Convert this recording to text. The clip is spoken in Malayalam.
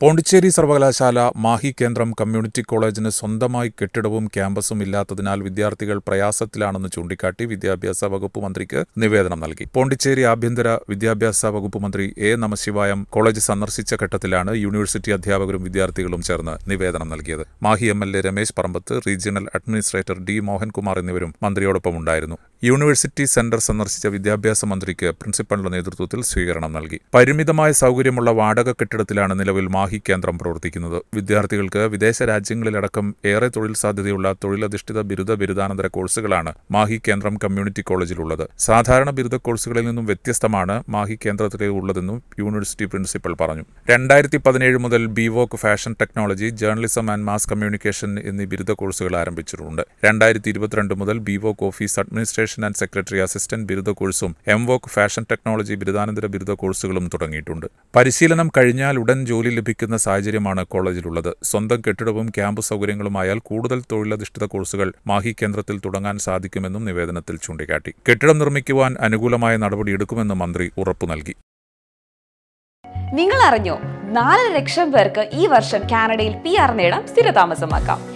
പോണ്ടിച്ചേരി സർവകലാശാല മാഹി കേന്ദ്രം കമ്മ്യൂണിറ്റി കോളേജിന് സ്വന്തമായി കെട്ടിടവും ക്യാമ്പസും ഇല്ലാത്തതിനാൽ വിദ്യാർത്ഥികൾ പ്രയാസത്തിലാണെന്ന് ചൂണ്ടിക്കാട്ടി വിദ്യാഭ്യാസ വകുപ്പ് മന്ത്രിക്ക് നിവേദനം നൽകി. പോണ്ടിച്ചേരി ആഭ്യന്തര വിദ്യാഭ്യാസ വകുപ്പ് മന്ത്രി എ നമശിവായം കോളേജ് സന്ദർശിച്ച ഘട്ടത്തിലാണ് യൂണിവേഴ്സിറ്റി അധ്യാപകരും വിദ്യാർത്ഥികളും ചേർന്ന് നിവേദനം നൽകിയത്. Mahe M L A Ramesh Parambath regional administrator D Mohankumar എന്നിവരും മന്ത്രിയോടൊപ്പം ഉണ്ടായിരുന്നു യൂണിവേഴ്സിറ്റി സെന്റർ സന്ദർശിച്ച വിദ്യാഭ്യാസ മന്ത്രിക്ക് പ്രിൻസിപ്പലിന്റെ നേതൃത്വത്തിൽ സ്വീകരണം നൽകി. പരിമിതമായ സൗകര്യമുള്ള വാടക കെട്ടിടത്തിലാണ് നിലവിൽ മാഹി കേന്ദ്രം പ്രവർത്തിക്കുന്നത്. വിദ്യാർത്ഥികൾക്ക് വിദേശ രാജ്യങ്ങളിലടക്കം ഏറെ തൊഴിൽ സാധ്യതയുള്ള തൊഴിലധിഷ്ഠിത ബിരുദ ബിരുദാനന്തര കോഴ്സുകളാണ് മാഹി കേന്ദ്രം കമ്മ്യൂണിറ്റി കോളേജിലുള്ളത്. സാധാരണ ബിരുദ കോഴ്സുകളിൽ നിന്നും വ്യത്യസ്തമാണ് മാഹി കേന്ദ്രത്തിലെ ഉള്ളതെന്നും യൂണിവേഴ്സിറ്റി പ്രിൻസിപ്പൽ പറഞ്ഞു. രണ്ടായിരത്തി പതിനേഴ് മുതൽ BVoc fashion technology journalism and mass communication എന്നീ ബിരുദ കോഴ്സുകൾ ആരംഭിച്ചിട്ടുണ്ട്. രണ്ടായിരത്തി ഇരുപത്തിരണ്ട് മുതൽ BVoc office administration and secretary assistant ബിരുദ കോഴ്സും എം വോക്ക് ഫാഷൻ ടെക്നോളജി ബിരുദാനന്തര ബിരുദ കോഴ്സുകളും തുടങ്ങിയിട്ടുണ്ട്. പരിശീലനം കഴിഞ്ഞാൽ ഉടൻ ജോലി ലഭിക്കുന്ന സാഹചര്യമാണ് കോളേജിലുള്ളത്. സ്വന്തം കെട്ടിടവും ക്യാമ്പ് സൗകര്യങ്ങളുമായാൽ കൂടുതൽ തൊഴിലധിഷ്ഠിത കോഴ്സുകൾ മാഹി കേന്ദ്രത്തിൽ തുടങ്ങാൻ സാധിക്കുമെന്നും നിവേദനത്തിൽ ചൂണ്ടിക്കാട്ടി. കെട്ടിടം നിർമ്മിക്കുവാൻ അനുകൂലമായ നടപടിയെടുക്കുമെന്ന് മന്ത്രി ഉറപ്പു നൽകി. നിങ്ങൾ അറിഞ്ഞോ നാല് ലക്ഷം പേർക്ക് ഈ വർഷം കാനഡയിൽ പി ആർ നേടാം സ്ഥിരതാമസമാക്കാം.